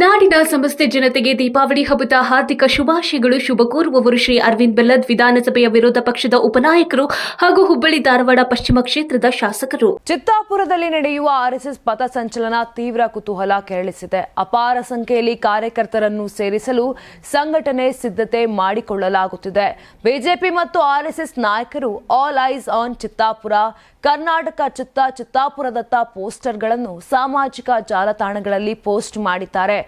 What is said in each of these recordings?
ನಾಡಿನ ಸಮಸ್ತ ಜನತೆಗೆ ದೀಪಾವಳಿ ಹಬ್ಬದ ಹಾರ್ದಿಕ ಶುಭಾಶಯಗಳು. ಶುಭ ಕೋರುವವರು ಶ್ರೀ ಅರವಿಂದ್ ಬೆಲ್ಲದ್ ವಿಧಾನಸಭೆಯ ವಿರೋಧ ಪಕ್ಷದ ಉಪನಾಯಕರು ಹಾಗೂ ಹುಬ್ಬಳ್ಳಿ ಧಾರವಾಡ ಪಶ್ಚಿಮ ಕ್ಷೇತ್ರದ ಶಾಸಕರು. ಚಿತ್ತಾಪುರದಲ್ಲಿ ನಡೆಯುವ ಆರ್ಎಸ್ಎಸ್ ಪಥಸಂಚಲನ ತೀವ್ರ ಕುತೂಹಲ ಕೆರಳಿಸಿದೆ. ಅಪಾರ ಸಂಖ್ಯೆಯಲ್ಲಿ ಕಾರ್ಯಕರ್ತರನ್ನು ಸೇರಿಸಲು ಸಂಘಟನೆ ಸಿದ್ಧತೆ ಮಾಡಿಕೊಳ್ಳಲಾಗುತ್ತಿದೆ. ಬಿಜೆಪಿ ಮತ್ತು ಆರ್ಎಸ್ಎಸ್ ನಾಯಕರು all eyes on Chittapur, Karnataka ಚಿತ್ತ ಚಿತ್ತಾಪುರದತ್ತ ಪೋಸ್ಟರ್ಗಳನ್ನು ಸಾಮಾಜಿಕ ಜಾಲತಾಣಗಳಲ್ಲಿ ಪೋಸ್ಟ್ ಮಾಡಿದ್ದಾರೆ.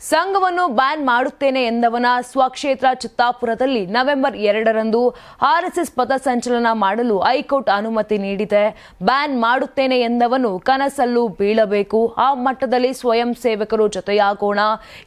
ಸಂಘವನ್ನು ಬ್ಯಾನ್ ಮಾಡುತ್ತೇನೆ ಎಂದವನ ಸ್ವಕ್ಷೇತ್ರ ಚಿತ್ತಾಪುರದಲ್ಲಿ ನವೆಂಬರ್ ಎರಡರಂದು ಆರ್ಎಸ್ಎಸ್ ಪಥಸಂಚಲನ ಮಾಡಲು ಹೈಕೋರ್ಟ್ ಅನುಮತಿ ನೀಡಿದೆ. ಬ್ಯಾನ್ ಮಾಡುತ್ತೇನೆ ಎಂದವನು ಕನಸಲ್ಲೂ ಬೀಳಬೇಕು. ಆ ಮಟ್ಟದಲ್ಲಿ ಸ್ವಯಂ ಸೇವಕರು ಜೊತೆಯಾಗೋಣ.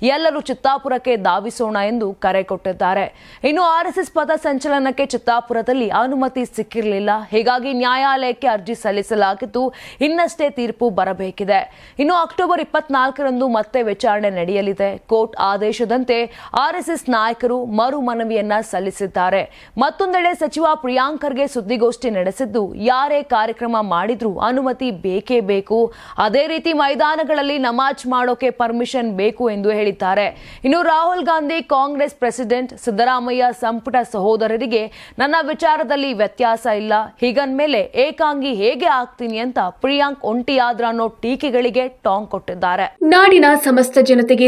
ಎಲ್ಲರೂ ಚಿತ್ತಾಪುರಕ್ಕೆ ಧಾವಿಸೋಣ ಎಂದು ಕರೆ ಕೊಟ್ಟಿದ್ದಾರೆ. ಇನ್ನು ಆರ್ಎಸ್ಎಸ್ ಪಥಸಂಚಲನಕ್ಕೆ ಚಿತ್ತಾಪುರದಲ್ಲಿ ಅನುಮತಿ ಸಿಕ್ಕಿರಲಿಲ್ಲ. ಹೀಗಾಗಿ ನ್ಯಾಯಾಲಯಕ್ಕೆ ಅರ್ಜಿ ಸಲ್ಲಿಸಲಾಗಿದ್ದು ಇನ್ನಷ್ಟೇ ತೀರ್ಪು ಬರಬೇಕಿದೆ. ಇನ್ನು ಅಕ್ಟೋಬರ್ ಇಪ್ಪತ್ನಾಲ್ಕರಂದು ಮತ್ತೆ ವಿಚಾರಣೆ ನಡೆಯಲಿದೆ. ಕೋರ್ಟ್ ಆದೇಶದಂತೆ ಆರ್ಎಸ್ಎಸ್ ನಾಯಕರು ಮರು ಮನವಿಯನ್ನ ಸಲ್ಲಿಸಿದ್ದಾರೆ. ಮತ್ತೊಂದೆಡೆ ಸಚಿವ ಪ್ರಿಯಾಂಕರ್ಗೆ ಸುದ್ದಿಗೋಷ್ಠಿ ನಡೆಸಿದ್ದು, ಯಾರೇ ಕಾರ್ಯಕ್ರಮ ಮಾಡಿದ್ರೂ ಅನುಮತಿ ಬೇಕೇ ಬೇಕು. ಅದೇ ರೀತಿ ಮೈದಾನಗಳಲ್ಲಿ ನಮಾಜ್ ಮಾಡೋಕೆ ಪರ್ಮಿಷನ್ ಬೇಕು ಎಂದು ಹೇಳಿದ್ದಾರೆ. ಇನ್ನು ರಾಹುಲ್ ಗಾಂಧಿ ಕಾಂಗ್ರೆಸ್ ಪ್ರೆಸಿಡೆಂಟ್ ಸಿದ್ದರಾಮಯ್ಯ ಸಂಪುಟ ಸಹೋದರರಿಗೆ ನನ್ನ ವಿಚಾರದಲ್ಲಿ ವ್ಯತ್ಯಾಸ ಇಲ್ಲ. ಹೀಗಂದ್ಮೇಲೆ ಏಕಾಂಗಿ ಹೇಗೆ ಆಗ್ತೀನಿ ಅಂತ ಪ್ರಿಯಾಂಕ್ ಒಂಟಿಯಾದ್ರ ಅನ್ನೋ ಟೀಕೆಗಳಿಗೆ ಟಾಂಗ್ ಕೊಟ್ಟಿದ್ದಾರೆ. ನಾಡಿನ ಸಮಸ್ತ ಜನತೆಗೆ